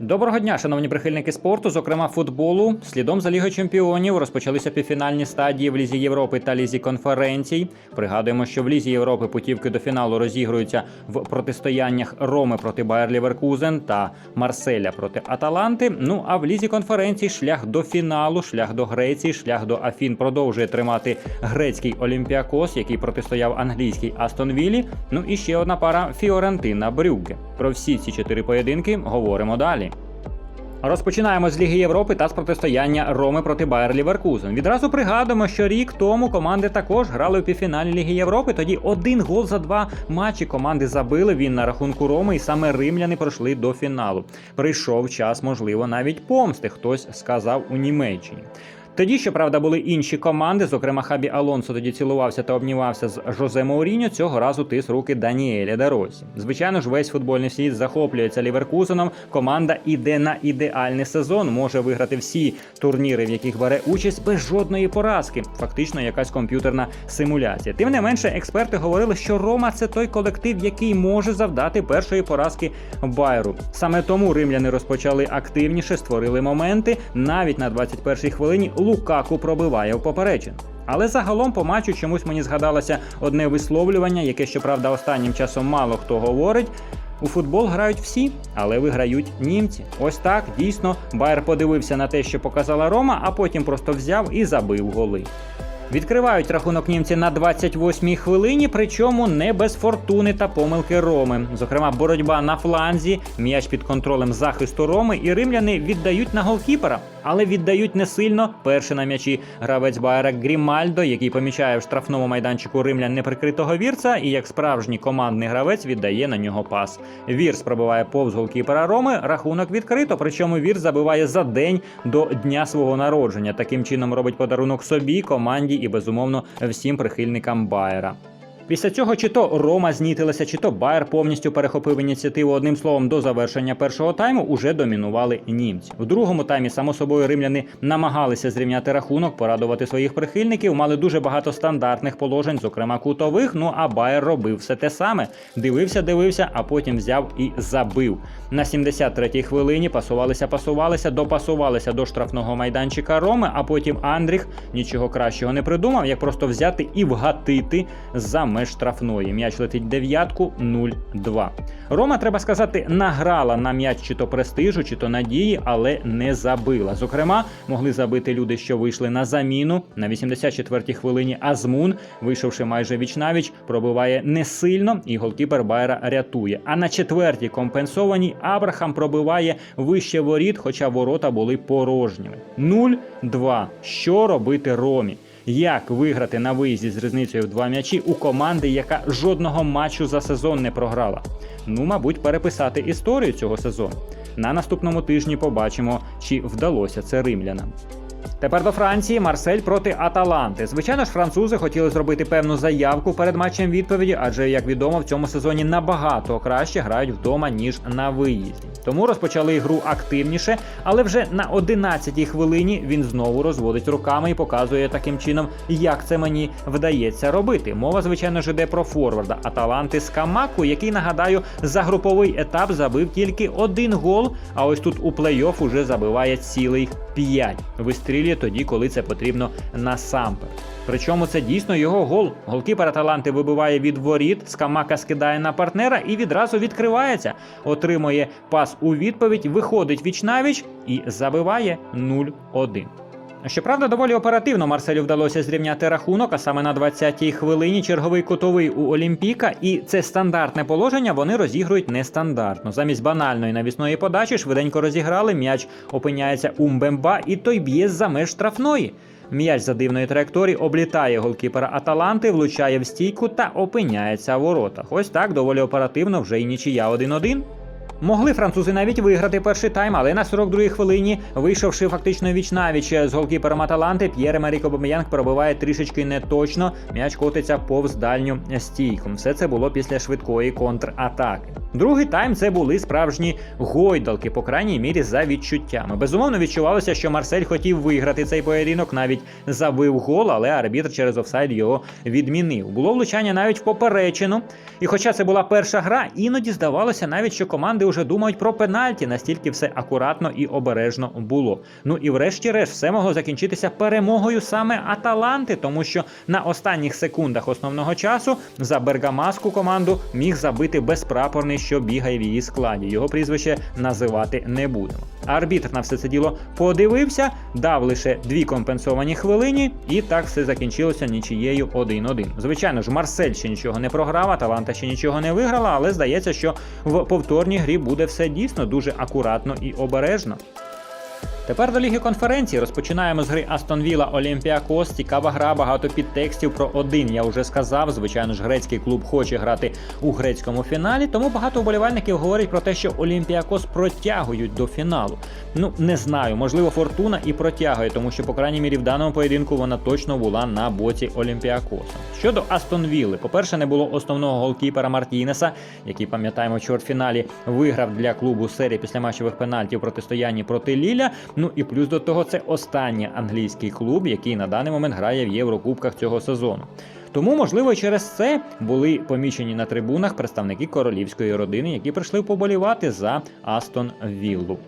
Доброго дня, шановні прихильники спорту, зокрема футболу. Слідом за Лігою Чемпіонів розпочалися півфінальні стадії в Лізі Європи та Лізі конференцій. Пригадуємо, що в Лізі Європи путівки до фіналу розігруються в протистояннях Роми проти Байер Ліверкузен та Марселя проти Аталанти. Ну а в Лізі конференцій шлях до фіналу, шлях до Греції, шлях до Афін продовжує тримати грецький Олімпіакос, який протистояв англійській Астон Віллі. Ну і ще одна пара Фіорентина Брюгге. Про всі ці чотири поєдинки говоримо далі. Розпочинаємо з Ліги Європи та з протистояння Роми проти Байер Ліверкузен. Відразу пригадуємо, що рік тому команди також грали у півфіналі Ліги Європи. Тоді один гол за два матчі команди забили. Він на рахунку Роми, і саме римляни пройшли до фіналу. Прийшов час, можливо, навіть помсти. Хтось сказав у Німеччині. Тоді, щоправда, були інші команди. Зокрема, Хабі Алонсо тоді цілувався та обнімався з Жозе Мауріньо. Цього разу тис руки Даніеля Деросі. Звичайно ж, весь футбольний світ захоплюється Ліверкузеном. Команда іде на ідеальний сезон, може виграти всі турніри, в яких бере участь без жодної поразки. Фактично, якась комп'ютерна симуляція. Тим не менше, експерти говорили, що Рома це той колектив, який може завдати першої поразки Байеру. Саме тому римляни розпочали активніше, створили моменти. Навіть на 21-й хвилині Лукаку пробиває в поперечину. Але загалом по матчу чомусь мені згадалося одне висловлювання, яке, щоправда, останнім часом мало хто говорить. У футбол грають всі, але виграють німці. Ось так дійсно Байер подивився на те, що показала Рома, а потім просто взяв і забив голи. Відкривають рахунок німці на 28-й хвилині, причому не без фортуни та помилки Роми. Зокрема, боротьба на фланзі, м'яч під контролем захисту Роми, і римляни віддають на голкіпера, але віддають не сильно. Перший на м'ячі гравець Байера Грімальдо, який помічає в штрафному майданчику римлян неприкритого вірца, і як справжній командний гравець віддає на нього пас. Вірс пробиває повз голкіпера Роми. Рахунок відкрито. Причому Вірс забиває за день до дня свого народження. Таким чином робить подарунок собі, команді і безумовно всім прихильникам Байера. Після цього чи то Рома знітилася, чи то Байер повністю перехопив ініціативу. Одним словом, до завершення першого тайму уже домінували німці. У другому таймі, само собою, римляни намагалися зрівняти рахунок, порадувати своїх прихильників. Мали дуже багато стандартних положень, зокрема кутових. Ну а Байер робив все те саме. Дивився, дивився, а потім взяв і забив. На 73-й хвилині пасувалися, пасувалися, допасувалися до штрафного майданчика Роми. А потім Андріх нічого кращого не придумав, як просто взяти і вгатити за меж штрафної. М'яч летить дев'ятку 0-2. Рома, треба сказати, награла на м'яч чи то престижу, чи то надії, але не забила. Зокрема, могли забити люди, що вийшли на заміну. На 84-й хвилині Азмун, вийшовши майже вічнавіч, пробиває не сильно, і голкіпер Байера рятує. А на четвертій компенсованій Абрахам пробиває вище воріт, хоча ворота були порожніми. 0-2. Що робити Ромі? Як виграти на виїзді з різницею в два м'ячі у команди, яка жодного матчу за сезон не програла? Ну, мабуть, переписати історію цього сезону. На наступному тижні побачимо, чи вдалося це римлянам. Тепер до Франції Марсель проти Аталанти. Звичайно ж, французи хотіли зробити певну заявку перед матчем відповіді, адже, як відомо, в цьому сезоні набагато краще грають вдома ніж на виїзді. Тому розпочали ігру активніше, але вже на 11-й хвилині він знову розводить руками і показує таким чином, як це мені вдається робити. Мова, звичайно ж, іде про форварда Аталанти Скамаку, який нагадаю за груповий етап забив тільки один гол. А ось тут у плей-офф уже забиває цілий 5. Вистрілює тоді, коли це потрібно насамперед. Причому це дійсно його гол. Голкіпер Аталанти вибиває від воріт, Скамака скидає на партнера і відразу відкривається. Отримує пас у відповідь, виходить вічнавіч і забиває 0-1. Щоправда, доволі оперативно Марселю вдалося зрівняти рахунок, а саме на 20-й хвилині черговий кутовий у Олімпіка, і це стандартне положення вони розігрують нестандартно. Замість банальної навісної подачі швиденько розіграли, м'яч опиняється у Мбемба, і той б'є за меж штрафної. М'яч за дивної траєкторії облітає голкіпера Аталанти, влучає в стійку та опиняється в воротах. Ось так доволі оперативно вже й нічия 1-1. Могли французи навіть виграти перший тайм, але на 42-й хвилині, вийшовши фактично вічнавіч з голкіпером Аталанти, П'єр Емерік Обамеянг пробиває трішечки неточно. М'яч котиться повз дальню стійку. Все це було після швидкої контратаки. Другий тайм це були справжні гойдалки, по крайній мірі за відчуттями. Безумовно, відчувалося, що Марсель хотів виграти цей поєдинок, навіть забив гол, але арбітр через офсайд його відмінив. Було влучання навіть в поперечину. І хоча це була перша гра, іноді здавалося навіть, що команди вже думають про пенальті, настільки все акуратно і обережно було. Ну і врешті-решт все могло закінчитися перемогою саме Аталанти, тому що на останніх секундах основного часу за бергамаску команду міг забити безпрапорний, що бігає в її складі. Його прізвище називати не будемо. Арбітр на все це діло подивився, дав лише дві компенсовані хвилині, і так все закінчилося нічією 1-1. Звичайно ж, Марсель ще нічого не програв, Аталанта ще нічого не виграла, але здається, що в повторній грі буде все дійсно дуже акуратно і обережно. Тепер до Ліги конференції розпочинаємо з гри Астон Вілла Олімпіакос. Цікава гра, багато підтекстів про один. Я вже сказав. Звичайно ж, грецький клуб хоче грати у грецькому фіналі, тому багато вболівальників говорять про те, що Олімпіакос протягують до фіналу. Ну не знаю, можливо, фортуна і протягує, тому що, по крайній мірі, в даному поєдинку вона точно була на боці Олімпіакоса. Щодо Астон Вілли, по-перше, не було основного голкіпера Мартінеса, який пам'ятаємо, в чвертьфіналі виграв для клубу серії післяматчевих пенальтів у протистоянні проти Ліля. Ну і плюс до того, це останній англійський клуб, який на даний момент грає в Єврокубках цього сезону. Тому, можливо, через це були помічені на трибунах представники королівської родини, які прийшли поболівати за Астон Віллу.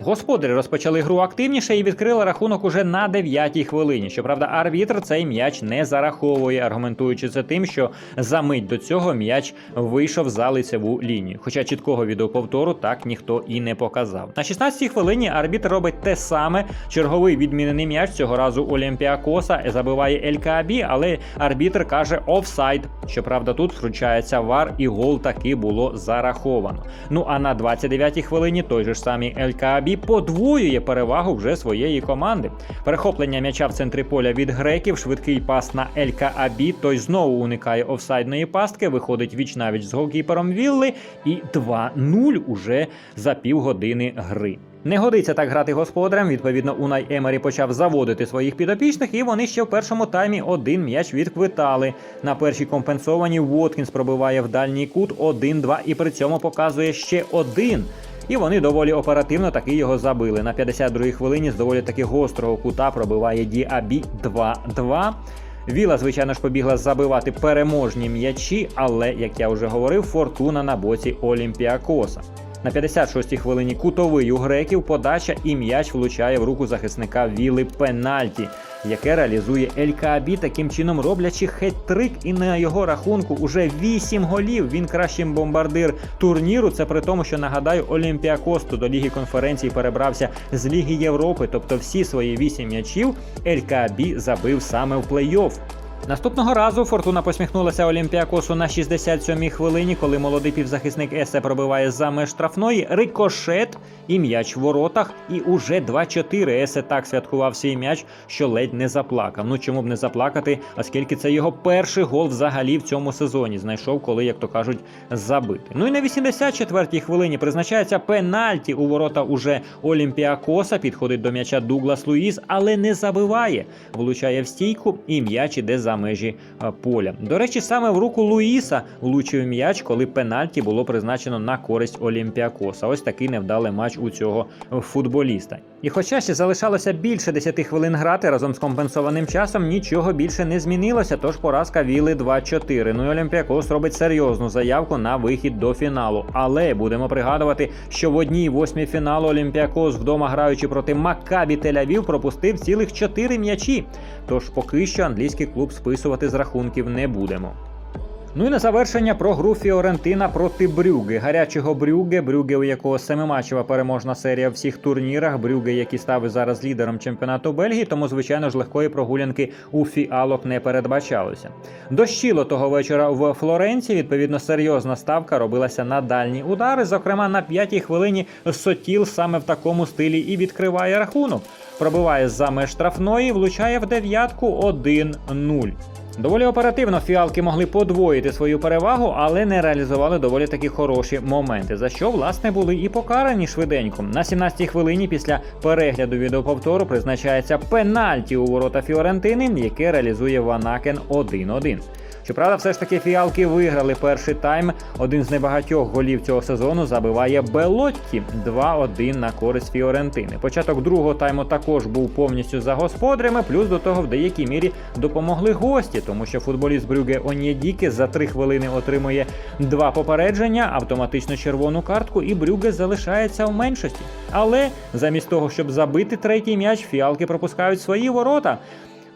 Господарі розпочали гру активніше і відкрили рахунок уже на 9-й хвилині. Щоправда, арбітр цей м'яч не зараховує, аргументуючи це тим, що за мить до цього м'яч вийшов за лицеву лінію. Хоча чіткого відеоповтору так ніхто і не показав. На 16-й хвилині арбітр робить те саме. Черговий відмінений м'яч цього разу Олімпіакоса забиває Ель Каабі, але арбітр каже офсайд. Щоправда, тут втручається вар, і гол таки було зараховано. Ну а на 29-й хвилині той же ж самий Ель Каабі подвоює перевагу вже своєї команди. Перехоплення м'яча в центрі поля від греків, швидкий пас на Ель Каабі, той знову уникає офсайдної пастки, виходить віч навіч з голкіпером Вілли, і 2-0 уже за півгодини гри. Не годиться так грати господарям. Відповідно, Унай Емері почав заводити своїх підопічних, і вони ще в першому таймі один м'яч відквитали. На першій компенсованій Воткінс пробиває в дальній кут 1-2 і при цьому показує ще один. І вони доволі оперативно таки його забили. На 52-й хвилині з доволі таки гострого кута пробиває Діабі 2-2. Віла, звичайно ж, побігла забивати переможні м'ячі, але, як я вже говорив, фортуна на боці Олімпіакоса. На 56-й хвилині кутовий у греків подача і м'яч влучає в руку захисника Віли пенальті, яке реалізує Ель таким чином роблячи хет-трик, і на його рахунку уже 8 голів. Він кращий бомбардир турніру. Це при тому, що нагадаю, Олімпіакосту до Ліги конференції перебрався з Ліги Європи, тобто всі свої 8 м'ячів Ель забив саме в плей-офф. Наступного разу Фортуна посміхнулася Олімпіакосу на 67-й хвилині, коли молодий півзахисник Есе пробиває за меж штрафної, рикошет і м'яч в воротах. І уже 2-4 Есе так святкував свій м'яч, що ледь не заплакав. Ну чому б не заплакати, оскільки це його перший гол взагалі в цьому сезоні. Знайшов, коли, як то кажуть, забити. Ну і на 84-й хвилині призначається пенальті у ворота уже Олімпіакоса. Підходить до м'яча Дуглас Луїс, але не забиває. Влучає в стійку, і м'яч іде за межі е, поля. До речі, саме в руку Луїса влучив м'яч, коли пенальті було призначено на користь Олімпіакоса. Ось такий невдалий матч у цього футболіста. І хоча ще залишалося більше 10 хвилин грати разом з компенсованим часом, нічого більше не змінилося. Тож поразка Віли 2-4. Ну і Олімпіакос робить серйозну заявку на вихід до фіналу. Але будемо пригадувати, що в одній восьмій фіналу Олімпіакос вдома граючи проти Маккабі Тель-Авів, пропустив цілих 4 м'ячі. Тож поки що англійський клуб списувати з рахунків не будемо. Ну і на завершення про гру Фіорентина проти Брюги. Гарячого Брюге, Брюге, у якого семиматчева переможна серія в всіх турнірах. Брюге, який став зараз лідером чемпіонату Бельгії, тому звичайно ж легкої прогулянки у фіалок не передбачалося. Дощило того вечора в Флоренції. Відповідно, серйозна ставка робилася на дальні удари. Зокрема, на п'ятій хвилині Сотіл саме в такому стилі і відкриває рахунок. Пробиває за меж штрафної, влучає в дев'ятку 1-0. Доволі оперативно фіалки могли подвоїти свою перевагу, але не реалізували доволі такі хороші моменти, за що власне були і покарані швиденько. На 17-й хвилині після перегляду відеоповтору призначається пенальті у ворота Фіорентини, яке реалізує Ванакен 1-1. Щоправда, все ж таки фіалки виграли перший тайм. Один з небагатьох голів цього сезону забиває Белотті 2-1 на користь Фіорентини. Початок другого тайму також був повністю за господарями, плюс до того в деякій мірі допомогли гості, тому що футболіст Брюге Онєдіке за три хвилини отримує два попередження, автоматично червону картку, і Брюге залишається в меншості. Але замість того, щоб забити третій м'яч, фіалки пропускають свої ворота.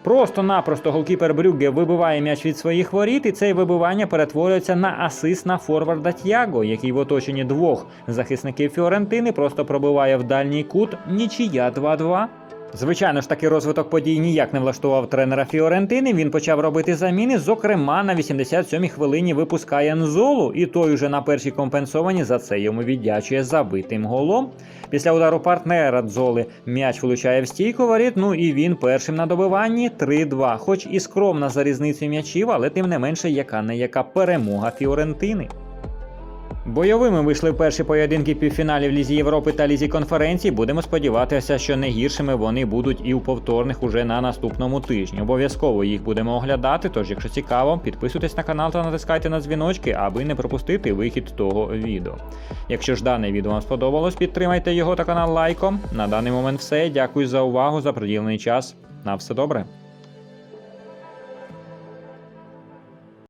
Просто-напросто голкіпер Брюгге вибиває м'яч від своїх воріт, і це вибивання перетворюється на асист на форварда Т'яго, який в оточенні двох захисників Фіорентини просто пробиває в дальній кут нічия 2-2. Звичайно ж, такий розвиток подій ніяк не влаштував тренера Фіорентини. Він почав робити заміни. Зокрема, на 87-й хвилині випускає Нзолу, і той уже на першій компенсовані за це йому віддячує забитим голом. Після удару партнера Дзоли м'яч влучає в стійку воріт. Ну і він першим на добиванні 3-2. Хоч і скромна за різницю м'ячів, але тим не менше, яка не яка перемога Фіорентини. Бойовими вийшли перші поєдинки півфіналів Лізі Європи та Лізі конференцій. Будемо сподіватися, що не гіршими вони будуть і у повторних уже на наступному тижні. Обов'язково їх будемо оглядати. Тож, якщо цікаво, підписуйтесь на канал та натискайте на дзвіночки, аби не пропустити вихід того відео. Якщо ж дане відео вам сподобалось, підтримайте його та канал лайком. На даний момент все. Дякую за увагу, за приділений час. На все добре.